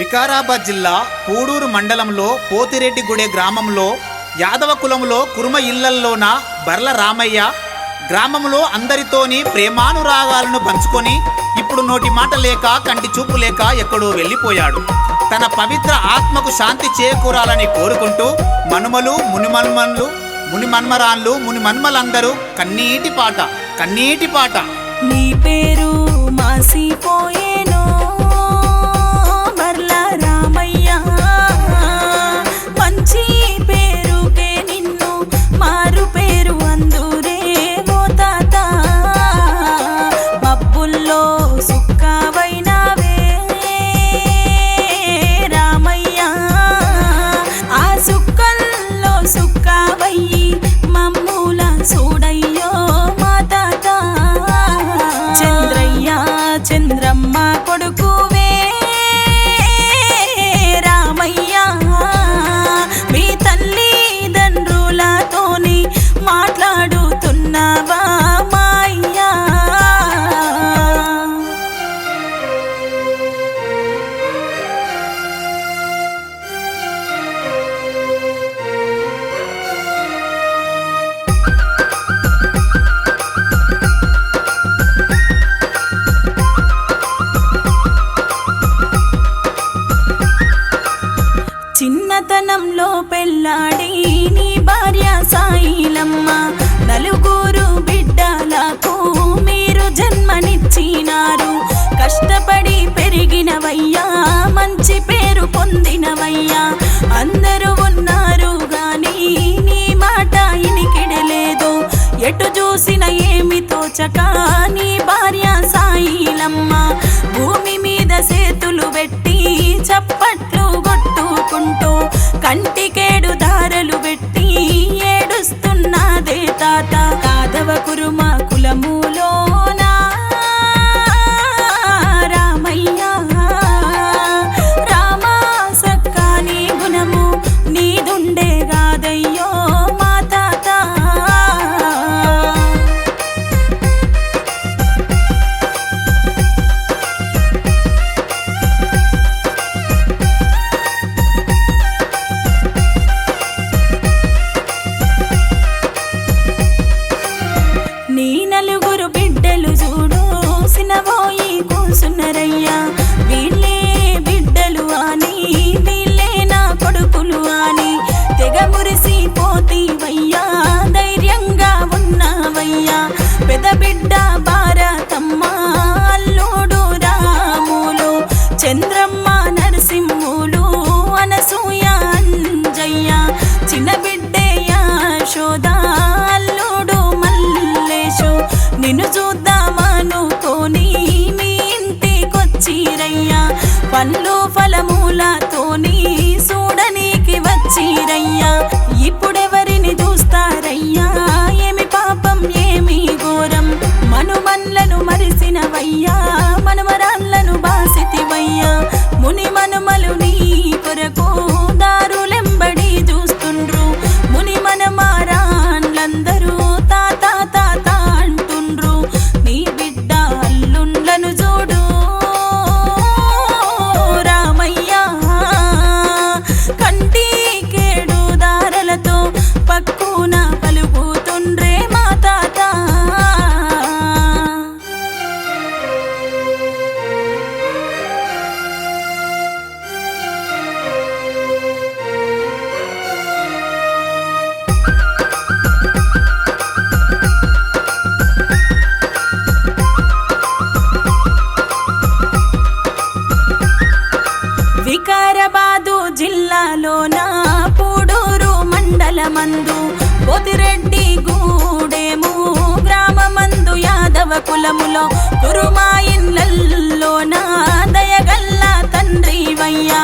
వికారాబాద్ జిల్లా పూడూరు మండలంలో పోతిరెడ్డిగూడె గ్రామంలో యాదవ కులంలో కురుమ ఇళ్ళల్లోన బర్ల రామయ్య గ్రామంలో అందరితోని ప్రేమానురాగాలను పంచుకొని ఇప్పుడు నోటి మాట లేక కంటి చూపు లేక ఎక్కడో వెళ్ళిపోయాడు. తన పవిత్ర ఆత్మకు శాంతి చేకూరాలని కోరుకుంటూ మనుమలు మునిమన్మన్లు మునిమన్మరాన్లు మునిమన్మలందరూ కన్నీటి పాట కన్నీటి పాట. నీ పేరు పెళ్ళాడి నీ భార్య సాయిలమ్మ. నలుగురు బిడ్డలకు మీరు జన్మనిచ్చినారు. కష్టపడి పెరిగినవయ్యా మంచి పేరు పొందినవయ్యా. అందరూ ఉన్నారు గాని నీ మాట ఇనికిడలేదు. ఎటు చూసిన ఏమి తోచక నీ భార్య కురుమ బిడ్డ భారతమ్మ అల్లుడు రాములు చంద్రమ్మ నరసింహులు అనసూయ అంజయ్య చిన్న బిడ్డే శోధ అల్లుడు మల్లేశు నిన్ను హైదరాబాదు జిల్లాలోన పూడూరు మండలమందు పొతిరెడ్డి గూడెము గ్రామమందు యాదవ కులములో కురుమాయిన్లల్లోన దయగల్ల తండ్రివయ్యా.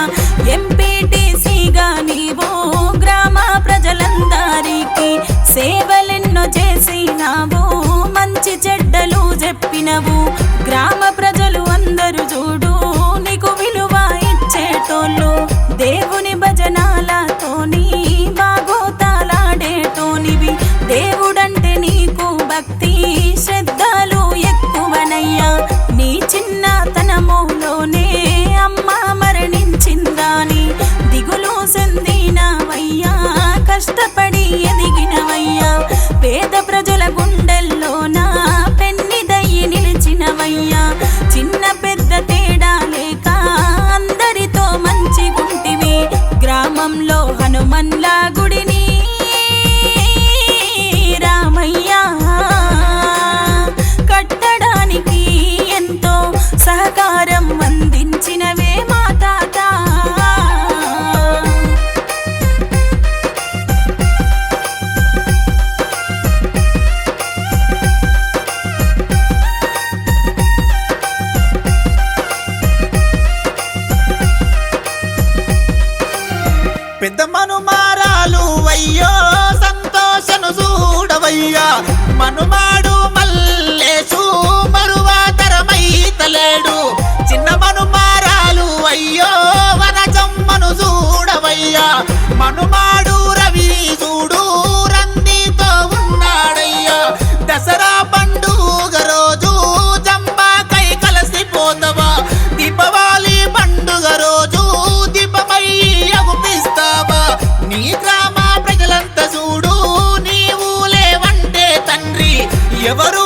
ఎంపీటీసీగా నీవు గ్రామ ప్రజలందరికీ సేవలెన్నో చేసినావు. మంచి చెడ్డలు చెప్పినవు. గ్రామ ప్రజలు అందరూ చూడు. మనుమారాలు అయ్యో సంతోషను చూడవయ్యా. మనుమాడు మల్లేసు మరువాతరమై తలేడు. చిన్న మనుమారాలు అయ్యో వనజమ్మను చూడవయ్యా. మనుమ ఎవరు